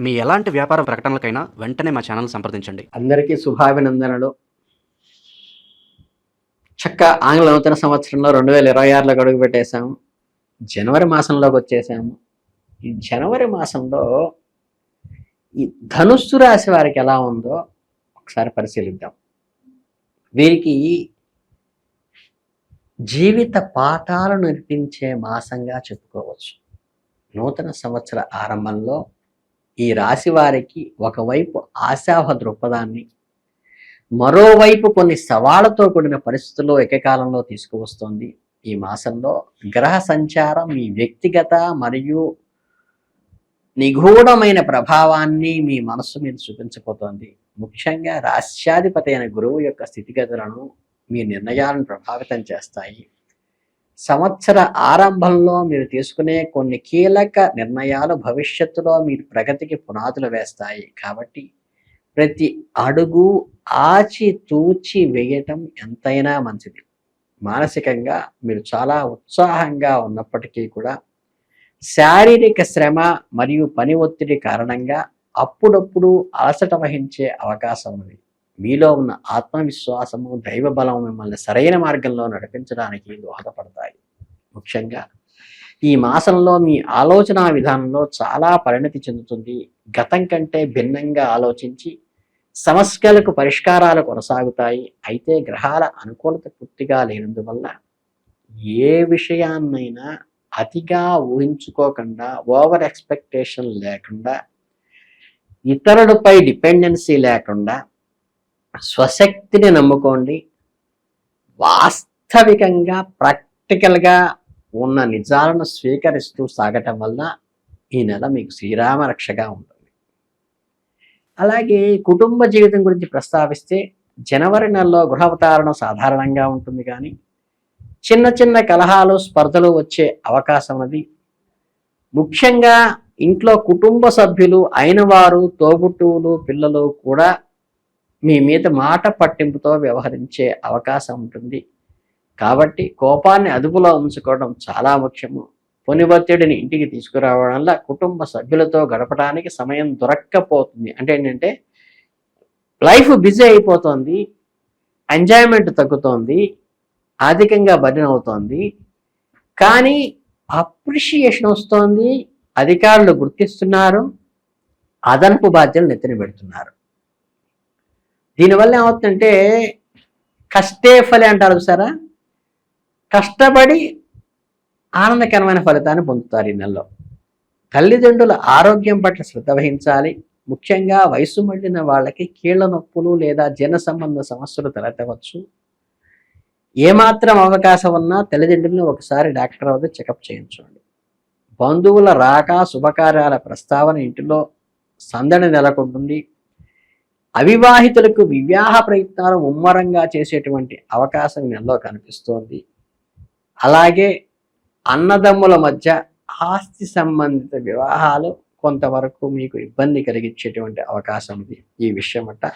మీ ఎలాంటి వ్యాపార ప్రకటనలకైనా వెంటనే మా ఛానల్ సంప్రదించండి. అందరికీ శుభాభినందనలు. చక్క ఆంగ్ల నూతన సంవత్సరంలో రెండు వేల ఇరవై ఆరులోకి అడుగు పెట్టేశాము. జనవరి మాసంలోకి వచ్చేసాము. ఈ జనవరి మాసంలో ఈ ధనుస్సు రాశి వారికి ఎలా ఉందో ఒకసారి పరిశీలిద్దాం. వీరికి జీవిత పాఠాలు నేర్పించే మాసంగా చెప్పుకోవచ్చు. నూతన సంవత్సర ఆరంభంలో ఈ రాశి వారికి ఒకవైపు ఆశాభ దృక్పథాన్ని మరోవైపు కొన్ని సవాళ్ళతో కూడిన పరిస్థితుల్లో ఏకకాలంలో తీసుకువస్తోంది. ఈ మాసంలో గ్రహ సంచారం మీ వ్యక్తిగత మరియు నిగూఢమైన ప్రభావాన్ని మీ మనస్సు మీద చూపించబోతోంది. ముఖ్యంగా రాష్ట్రాధిపతి అయిన గురువు యొక్క స్థితిగతులను మీ నిర్ణయాలను ప్రభావితం చేస్తాయి. సంవత్సర ఆరంభంలో మీరు తీసుకునే కొన్ని కీలక నిర్ణయాలు భవిష్యత్తులో మీ ప్రగతికి పునాదులు వేస్తాయి. కాబట్టి ప్రతి అడుగు ఆచి తూచి వేయటం ఎంతైనా మంచిది. మానసికంగా మీరు చాలా ఉత్సాహంగా ఉన్నప్పటికీ కూడా శారీరక శ్రమ మరియు పని ఒత్తిడి కారణంగా అప్పుడప్పుడు అలసట వహించే అవకాశం ఉంది. మీలో ఉన్న ఆత్మవిశ్వాసము దైవ బలం మిమ్మల్ని సరైన మార్గంలో నడిపించడానికి దోహదపడతాయి. ముఖ్యంగా ఈ మాసంలో మీ ఆలోచన విధానంలో చాలా పరిణతి చెందుతుంది. గతం కంటే భిన్నంగా ఆలోచించి సమస్యలకు పరిష్కారాలు కొనసాగుతాయి. అయితే గ్రహాల అనుకూలత పూర్తిగా లేనందువల్ల ఏ విషయాన్నైనా అతిగా ఊహించుకోకుండా ఓవర్ ఎక్స్పెక్టేషన్ లేకుండా ఇతరులపై డిపెండెన్సీ లేకుండా స్వశక్తిని నమ్ముకోండి. వాస్తవికంగా ప్రాక్టికల్గా ఉన్న నిజాలను స్వీకరిస్తూ సాగటం వల్ల ఈ నెల మీకు శ్రీరామ రక్షగా ఉంటుంది. అలాగే కుటుంబ జీవితం గురించి ప్రస్తావిస్తే జనవరి నెలలో గృహావతారణ సాధారణంగా ఉంటుంది కానీ చిన్న చిన్న కలహాలు స్పర్ధలు వచ్చే అవకాశం ఉన్నది. ముఖ్యంగా ఇంట్లో కుటుంబ సభ్యులు అయినవారు తోబుట్టువులు పిల్లలు కూడా మీ మీద మాట పట్టింపుతో వ్యవహరించే అవకాశం ఉంటుంది. కాబట్టి కోపాన్ని అదుపులో ఉంచుకోవడం చాలా ముఖ్యము. పొని ఇంటికి తీసుకురావడం వల్ల కుటుంబ సభ్యులతో గడపడానికి సమయం దొరక్కపోతుంది. అంటే ఏంటంటే లైఫ్ బిజీ అయిపోతుంది ఎంజాయ్మెంట్ తగ్గుతోంది ఆర్థికంగా బదిన అవుతోంది. కానీ అప్రిషియేషన్ వస్తోంది అధికారులు గుర్తిస్తున్నారు అదనపు బాధ్యతలు నెత్తిన పెడుతున్నారు. దీనివల్ల ఏమవుతుందంటే కష్టే ఫలి అంటారు సారా కష్టపడి ఆనందకరమైన ఫలితాన్ని పొందుతారు ఈ నెలలో. తల్లిదండ్రుల ఆరోగ్యం పట్ల శ్రద్ధ వహించాలి. ముఖ్యంగా వయసు మళ్ళిన వాళ్ళకి కీళ్ళ నొప్పులు లేదా జన సంబంధ సమస్యలు తలెత్తవచ్చు. ఏమాత్రం అవకాశం ఉన్నా తల్లిదండ్రులను ఒకసారి డాక్టర్ వద్ద చెకప్ చేయించండి. బంధువుల రాక శుభకార్యాల ప్రస్తావన ఇంటిలో సందడి నెలకొంటుంది. అవివాహితులకు వివాహ ప్రయత్నాలు ముమ్మరంగా చేసేటువంటి అవకాశం ఈ నెలలో కనిపిస్తోంది. అలాగే అన్నదమ్ముల మధ్య ఆస్తి సంబంధిత వివాహాలు కొంతవరకు మీకు ఇబ్బంది కలిగించేటువంటి అవకాశం ఉంది ఈ విషయం అట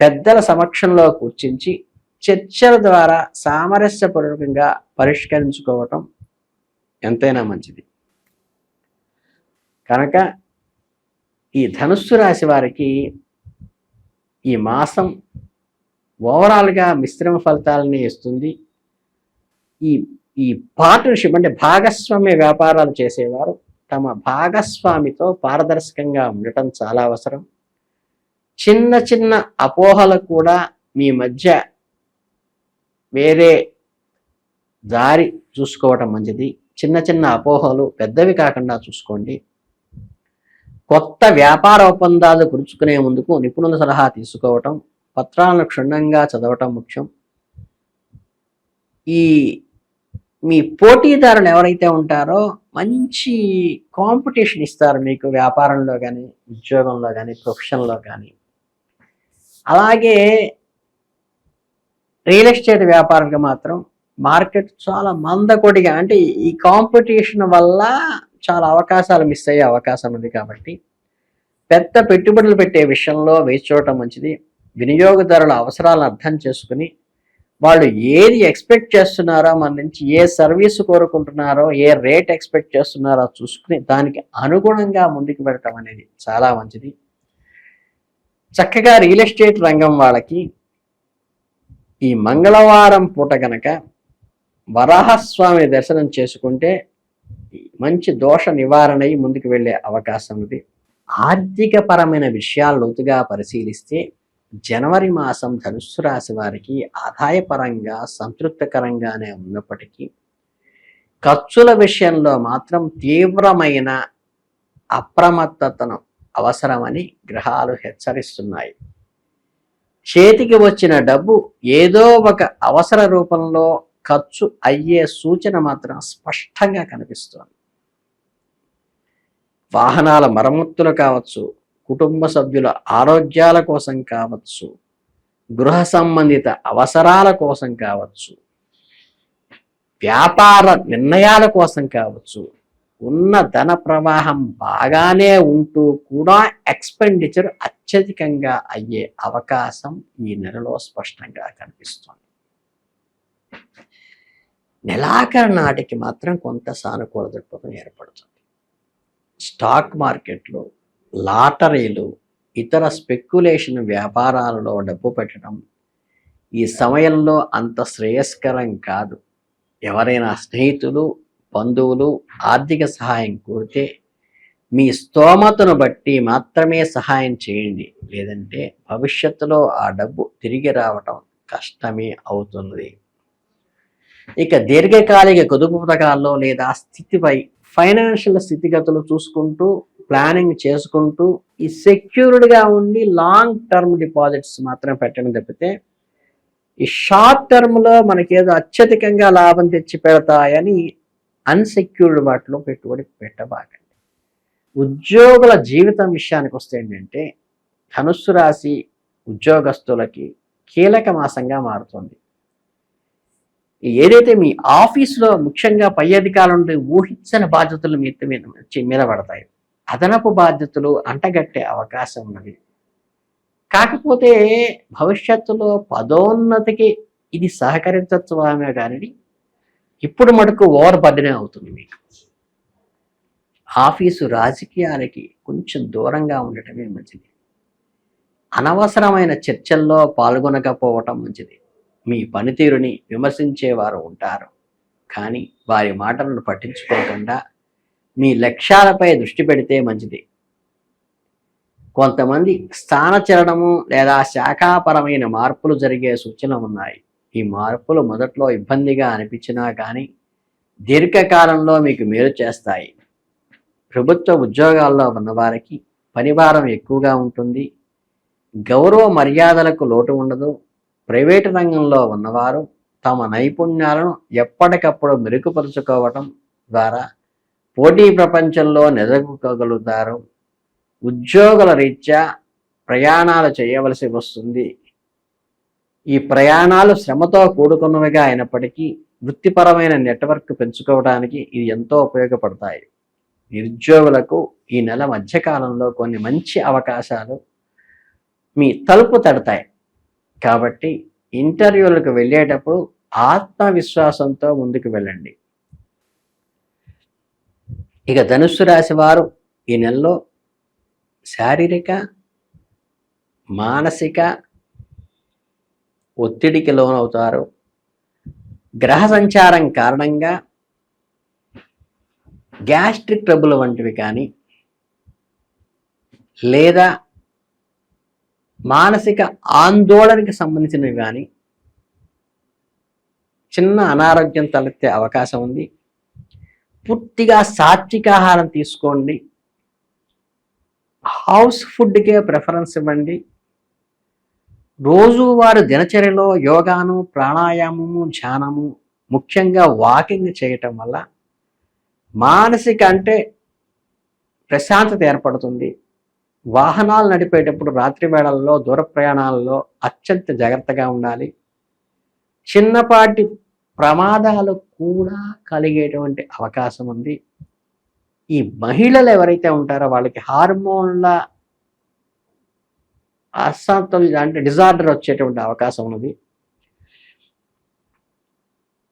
పెద్దల సమక్షంలో కూర్చించి చర్చల ద్వారా సామరస్యపూర్వకంగా పరిష్కరించుకోవటం ఎంతైనా మంచిది. కనుక ఈ ధనుస్సు రాశి వారికి ఈ మాసం ఓవరాల్గా మిశ్రమ ఫలితాలని ఇస్తుంది. ఈ ఈ పార్ట్నర్షిప్ అంటే భాగస్వామ్య వ్యాపారాలు చేసేవారు తమ భాగస్వామితో పారదర్శకంగా ఉండటం చాలా అవసరం. చిన్న చిన్న అపోహలు కూడా మీ మధ్య వేరే దారి చూసుకోవటం మంచిది. చిన్న చిన్న అపోహలు పెద్దవి కాకుండా చూసుకోండి. కొత్త వ్యాపార ఒప్పందాలు కుదుర్చుకునే ముందుకు నిపుణుల సలహా తీసుకోవటం పత్రాలను క్షుణ్ణంగా చదవటం ముఖ్యం. ఈ మీ పోటీదారులు ఎవరైతే ఉంటారో మంచి కాంపిటీషన్ ఇస్తారు మీకు వ్యాపారంలో కానీ ఉద్యోగంలో కానీ ప్రొఫెషన్లో కానీ అలాగే రియల్ ఎస్టేట్ వ్యాపారంగా మాత్రం మార్కెట్ చాలా మందకొడిగా అంటే ఈ కాంపిటీషన్ వల్ల చాలా అవకాశాలు మిస్ అయ్యే అవకాశం ఉంది కాబట్టి పెద్ద పెట్టుబడులు పెట్టే విషయంలో వేచి చూడటం మంచిది వినియోగదారుల అవసరాలను అర్థం చేసుకుని వాళ్ళు ఏది ఎక్స్పెక్ట్ చేస్తున్నారో మన నుంచి ఏ సర్వీస్ కోరుకుంటున్నారో ఏ రేట్ ఎక్స్పెక్ట్ చేస్తున్నారో చూసుకుని దానికి అనుగుణంగా ముందుకు వెళ్ళటం అనేది చాలా మంచిది. చక్కగా రియల్ ఎస్టేట్ రంగం వాళ్ళకి ఈ మంగళవారం పూట గనక వరాహస్వామి దర్శనం చేసుకుంటే మంచి దోష నివారణ అయి ముందుకు వెళ్ళే అవకాశం ఉంది ఆర్థిక పరమైన విషయాలు లోతుగా పరిశీలిస్తే జనవరి మాసం ధనుస్సు రాశి వారికి ఆదాయపరంగా సంతృప్తికరంగానే ఉన్నప్పటికీ ఖర్చుల విషయంలో మాత్రం తీవ్రమైన అప్రమత్తతను అవసరమని గ్రహాలు హెచ్చరిస్తున్నాయి. చేతికి వచ్చిన డబ్బు ఏదో ఒక అవసర రూపంలో ఖర్చు అయ్యే సూచన మాత్రం స్పష్టంగా కనిపిస్తోంది. వాహనాల మరమ్మతులు కావచ్చు కుటుంబ సభ్యుల ఆరోగ్యాల కోసం కావచ్చు గృహ సంబంధిత అవసరాల కోసం కావచ్చు వ్యాపార నిర్ణయాల కోసం కావచ్చు ఉన్న ధన ప్రవాహం బాగానే ఉంటూ కూడా ఎక్స్పెండిచర్ అత్యధికంగా అయ్యే అవకాశం ఈ నెలలో స్పష్టంగా కనిపిస్తుంది. నెలాఖరు నాటికి మాత్రం కొంత సానుకూల దృక్పథం ఏర్పడుతుంది. స్టాక్ మార్కెట్లు లాటరీలు ఇతర స్పెక్యులేషన్ వ్యాపారాలలో డబ్బు పెట్టడం ఈ సమయంలో అంత శ్రేయస్కరం కాదు. ఎవరైనా స్నేహితులు బంధువులు ఆర్థిక సహాయం కోరితే మీ స్తోమతను బట్టి మాత్రమే సహాయం చేయండి. లేదంటే భవిష్యత్తులో ఆ డబ్బు తిరిగి రావటం కష్టమే అవుతుంది. ఇక దీర్ఘకాలిక పొదుపు పథకాల్లో లేదా స్థితిపై ఫైనాన్షియల్ స్థితిగతులు చూసుకుంటూ ప్లానింగ్ చేసుకుంటూ ఈ సెక్యూర్డ్గా ఉండి లాంగ్ టర్మ్ డిపాజిట్స్ మాత్రం పెట్టడం తప్పితే ఈ షార్ట్ టర్మ్లో మనకేదో అత్యధికంగా లాభం తెచ్చి పెడతాయని అన్సెక్యూర్డ్ వాటిలో పెట్టుబడి పెట్టబాకండి. ఉద్యోగుల జీవితం విషయానికి వస్తే ఏంటంటే ధనుస్సు రాశి ఉద్యోగస్తులకి కీలక మాసంగా మారుతుంది. ఏదైతే మీ ఆఫీసులో ముఖ్యంగా పై అధికారుల నుండి ఊహించని బాధ్యతలు మీ మీద మీద పడతాయి. అదనపు బాధ్యతలు అంటగట్టే అవకాశం ఉన్నది. కాకపోతే భవిష్యత్తులో పదోన్నతికి ఇది సహకరించవచ్చుమే కానీ ఇప్పుడు మటుకు ఓవర్ బర్డెనే అవుతుంది మీకు. ఆఫీసు రాజకీయాలకి కొంచెం దూరంగా ఉండటమే మంచిది. అనవసరమైన చర్చల్లో పాల్గొనకపోవటం మంచిది. మీ పనితీరుని విమర్శించేవారు ఉంటారు. కానీ వారి మాటలను పట్టించుకోకుండా మీ లక్ష్యాలపై దృష్టి పెడితే మంచిది. కొంతమంది స్థానచలనము లేదా శాఖాపరమైన మార్పులు జరిగే సూచనలు ఉన్నాయి. ఈ మార్పులు మొదట్లో ఇబ్బందిగా అనిపించినా కానీ దీర్ఘకాలంలో మీకు మేలు చేస్తాయి. ప్రభుత్వ ఉద్యోగాల్లో ఉన్నవారికి పనిభారం ఎక్కువగా ఉంటుంది. గౌరవ మర్యాదలకు లోటు ఉండదు. ప్రైవేటు రంగంలో ఉన్నవారు తమ నైపుణ్యాలను ఎప్పటికప్పుడు మెరుగుపరుచుకోవటం ద్వారా పోటీ ప్రపంచంలో నిలదొక్కగలుగుతారు ఉద్యోగుల రీత్యా ప్రయాణాలు చేయవలసి వస్తుంది. ఈ ప్రయాణాలు శ్రమతో కూడుకున్నవిగా అయినప్పటికీ వృత్తిపరమైన నెట్వర్క్ పెంచుకోవడానికి ఇది ఎంతో ఉపయోగపడతాయి. నిరుద్యోగులకు ఈ నెల మధ్యకాలంలో కొన్ని మంచి అవకాశాలు మీ తలుపు తడతాయి. కాబట్టి ఇంటర్వ్యూలకు వెళ్ళేటప్పుడు ఆత్మవిశ్వాసంతో ముందుకు వెళ్ళండి. ఇక ధనుస్సు రాశి వారు ఈ నెలలో శారీరక మానసిక ఒత్తిడికి లోనవుతారు. గ్రహ సంచారం కారణంగా గ్యాస్ట్రిక్ ట్రబుల్ వంటివి కానీ లేదా మానసిక ఆందోళనకి సంబంధించినవి కానీ చిన్న అనారోగ్యం తలెత్తే అవకాశం ఉంది. పూర్తిగా సాత్వికాహారం తీసుకోండి. హౌస్ ఫుడ్కే ప్రిఫరెన్స్ ఇవ్వండి. రోజువారి దినచర్యలో యోగాను ప్రాణాయామము ధ్యానము ముఖ్యంగా వాకింగ్ చేయటం వల్ల మానసిక అంటే ప్రశాంతత ఏర్పడుతుంది. వాహనాలు నడిపేటప్పుడు రాత్రి వేళల్లో దూర ప్రయాణాలలో అత్యంత జాగ్రత్తగా ఉండాలి. చిన్నపాటి ప్రమాదాలు కూడా కలిగేటువంటి అవకాశం ఉంది. ఈ మహిళలు ఎవరైతే ఉంటారో వాళ్ళకి హార్మోన్ల అసంతుల్య అంటే డిజార్డర్ వచ్చేటువంటి అవకాశం ఉన్నది.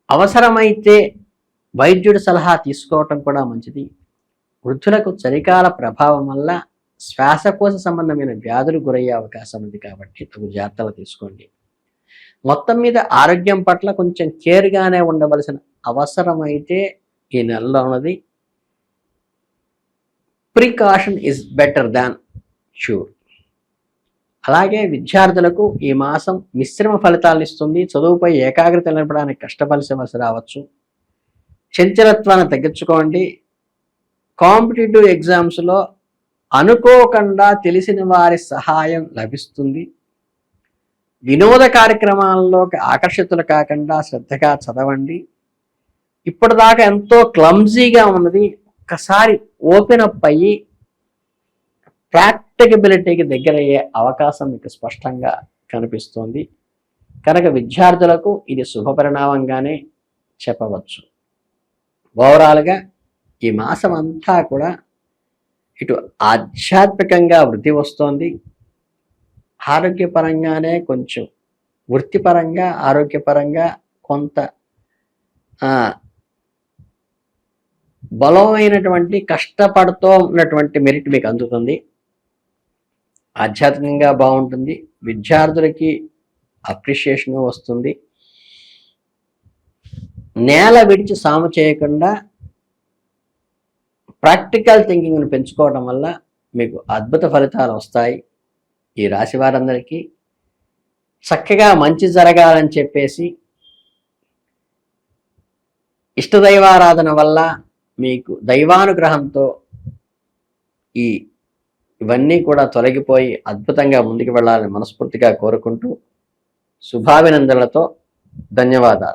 అవసరమైతే వైద్యుడి సలహా తీసుకోవటం కూడా మంచిది. వృద్ధులకు చలికాల ప్రభావం వల్ల శ్వాసకోశ సంబంధమైన వ్యాధులు గురయ్యే అవకాశం ఉంది కాబట్టి తగు జాగ్రత్తలు తీసుకోండి. మొత్తం మీద ఆరోగ్యం పట్ల కొంచెం కేర్గానే ఉండవలసిన అవసరం అయితే ఈ నెలలో ఉన్నది. Precaution is better than sure అలాగే విద్యార్థులకు ఈ మాసం మిశ్రమ ఫలితాలను ఇస్తుంది. చదువుపై ఏకాగ్రత నిలపడానికి కష్టపరిచవలసి రావచ్చు. చంచలత్వాన్ని తగ్గించుకోండి. కాంపిటేటివ్ ఎగ్జామ్స్లో అనుకోకుండా తెలిసిన వారి సహాయం లభిస్తుంది. వినోద కార్యక్రమాల్లోకి ఆకర్షితులు కాకుండా శ్రద్ధగా చదవండి. ఇప్పటిదాకా ఎంతో క్లమ్జీగా ఉన్నది. ఒక్కసారి ఓపెన్ అప్ అయ్యి ప్రాక్టికబిలిటీకి దగ్గరయ్యే అవకాశం మీకు స్పష్టంగా కనిపిస్తోంది. కనుక విద్యార్థులకు ఇది శుభపరిణామంగానే చెప్పవచ్చు. ఓవరాల్గా ఈ మాసం అంతా కూడా ఇటు ఆధ్యాత్మికంగా వృద్ధి వస్తోంది. ఆరోగ్యపరంగానే కొంచెం వృత్తిపరంగా ఆరోగ్యపరంగా కొంత బలమైనటువంటి కష్టపడుతూ ఉన్నటువంటి మెరిట్ మీకు అందుతుంది. ఆధ్యాత్మికంగా బాగుంటుంది. విద్యార్థులకి అప్రిషియేషన్ వస్తుంది. నేల విడిచి సాము చేయకుండా ప్రాక్టికల్ థింకింగ్ను పెంచుకోవడం వల్ల మీకు అద్భుత ఫలితాలు వస్తాయి. ఈ రాశి వారందరికీ చక్కగా మంచి జరగాలని చెప్పేసి ఇష్టదైవారాధన వల్ల మీకు దైవానుగ్రహంతో ఈ ఇవన్నీ కూడా తొలగిపోయి అద్భుతంగా ముందుకు వెళ్ళాలని మనస్ఫూర్తిగా కోరుకుంటూ శుభాభినందనలతో ధన్యవాదాలు.